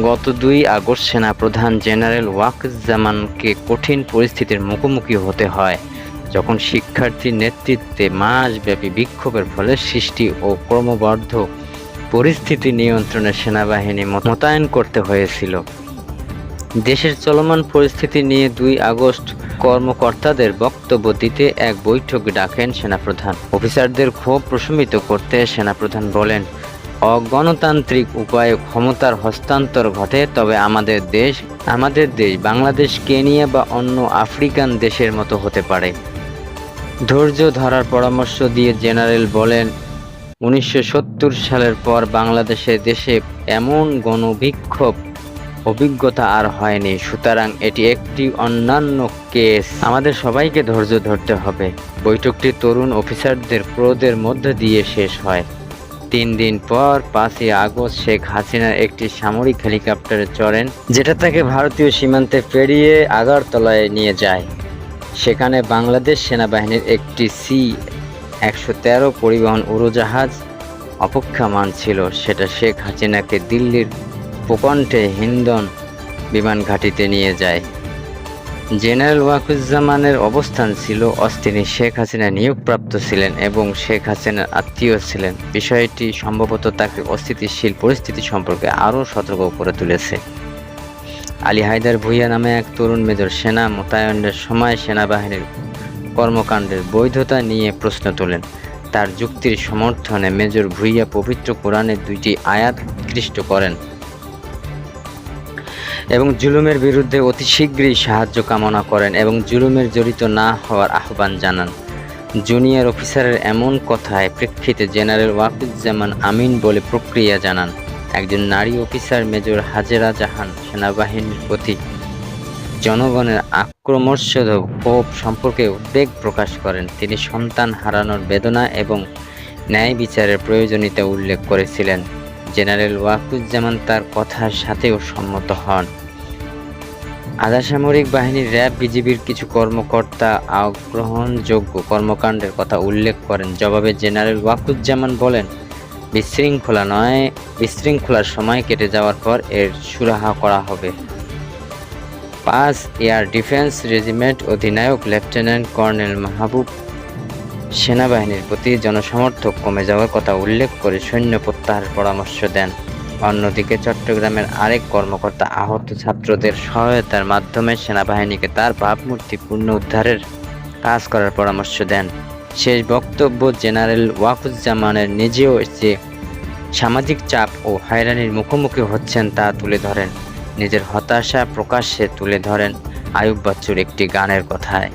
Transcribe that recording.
গত দুই আগস্ট সেনাপ্রধান জেনারেল ওয়াকজামানকে কঠিন পরিস্থিতির মুখোমুখি হতে হয়। যখন শিক্ষার্থীর নেতৃত্বে মাসব্যাপী বিক্ষোভের ফলে সৃষ্টি ও ক্রমবর্ধক পরিস্থিতি নিয়ন্ত্রণে সেনাবাহিনী মোতায়েন করতে হয়েছিল। দেশের চলমান পরিস্থিতি নিয়ে দুই আগস্ট কর্মকর্তাদের বক্তব্য দিতে এক বৈঠক ডাকেন সেনাপ্রধান। অফিসারদের ক্ষোভ প্রশমিত করতে সেনাপ্রধান বলেন অগণতান্ত্রিক উপায়ে ক্ষমতার হস্তান্তর ঘটে, তবে আমাদের দেশ আমাদের দেশ বাংলাদেশ, কেনিয়া বা অন্য আফ্রিকান দেশের মতো হতে পারে। ধৈর্য ধরার পরামর্শ দিয়ে জেনারেল বলেন, উনিশশো সত্তর সালের পর বাংলাদেশে দেশে এমন গণবিক্ষোভ অভিজ্ঞতা আর হয়নি। সুতরাং এটি একটি অন্যান্য কেস। আমাদের সবাইকে ধৈর্য ধরতে হবে। বৈঠকটি তরুণ অফিসারদের ক্রোধের মধ্যে দিয়ে শেষ হয়। তিন দিন পর পাঁচই আগস্ট শেখ হাসিনার একটি সামরিক হেলিকপ্টারে চড়েন, যেটা তাকে ভারতীয় সীমান্তে পেরিয়ে আগারতলায় নিয়ে যায়। সেখানে বাংলাদেশ সেনাবাহিনীর একটি সি একশো তেরো পরিবহন উড়োজাহাজ অপেক্ষামান ছিল। সেটা শেখ হাসিনাকে দিল্লির প্রকণ্ঠে হিন্দন বিমান ঘাঁটিতে নিয়ে যায়। জেনারেল ওয়াকুজ্জামানের অবস্থান ছিল অস্থিনী শেখ হাসিনা নিয়োগপ্রাপ্ত ছিলেন এবং শেখ হাসিনার আত্মীয় ছিলেন। বিষয়টি সম্ভবত তাকে অস্থিতিশীল পরিস্থিতি সম্পর্কে আরও সতর্ক করে তুলেছে। আলী হায়দার ভুইয়া নামে এক তরুণ মেজর সেনা মোতায়েনের সময় সেনাবাহিনীর কর্মকাণ্ডের বৈধতা নিয়ে প্রশ্ন তোলেন। তার যুক্তির সমর্থনে মেজর ভুইয়া পবিত্র কোরআনের দুইটি আয়াত উৎকৃষ্ট করেন। এবং জুলুমের বিরুদ্ধে অতি শীঘ্রই সাহায্য কামনা করেন এবং জুলুমের জড়িত না হওয়ার আহ্বান জানান। জুনিয়র অফিসারের এমন কথায় প্রেক্ষিতে জেনারেল ওয়াকুজ্জামান আমিন বলে প্রক্রিয়া জানান। একজন নারী অফিসার মেজর হাজেরা জাহান সেনাবাহিনীর প্রতি জনগণের আক্রমণস্বদ ক্ষোভ সম্পর্কে উদ্বেগ প্রকাশ করেন। তিনি সন্তান হারানোর বেদনা এবং ন্যায় বিচারের প্রয়োজনীয়তা উল্লেখ করেছিলেন। জেনারেল ওয়াকুজ্জামান তার কথার সাথেও সম্মত হন। আধা সামরিক বাহিনীর র্যাব বিজিবির কিছু কর্মকর্তা আগ্রহণযোগ্য কর্মকাণ্ডের কথা উল্লেখ করেন। জবাবে জেনারেল ওয়াকুজ্জামান বলেন, বিশৃঙ্খলা নয়, বিশৃঙ্খলার সময় কেটে যাওয়ার পর এর সুরাহা করা হবে। পাঁচ এয়ার ডিফেন্স রেজিমেন্ট অধিনায়ক লেফটেন্যান্ট কর্নেল মাহবুব সেনাবাহিনীর প্রতি জনসমর্থক কমে যাওয়ার কথা উল্লেখ করে সৈন্য প্রত্যাহারের পরামর্শ দেন। অন্যদিকে চট্টগ্রামের আরেক কর্মকর্তা আহত ছাত্রদের সহায়তার মাধ্যমে সেনাবাহিনীকে তার ভাবমূর্তি পূর্ণ উদ্ধারের কাজ করার পরামর্শ দেন। শেষ বক্তব্য জেনারেল ওয়াকুজ্জামানের নিজেও যে সামাজিক চাপ ও হয়রানির মুখোমুখি হচ্ছেন তা তুলে ধরেন। নিজের হতাশা প্রকাশ্যে তুলে ধরেন আয়ুব বাচ্চুর একটি গানের কথায়।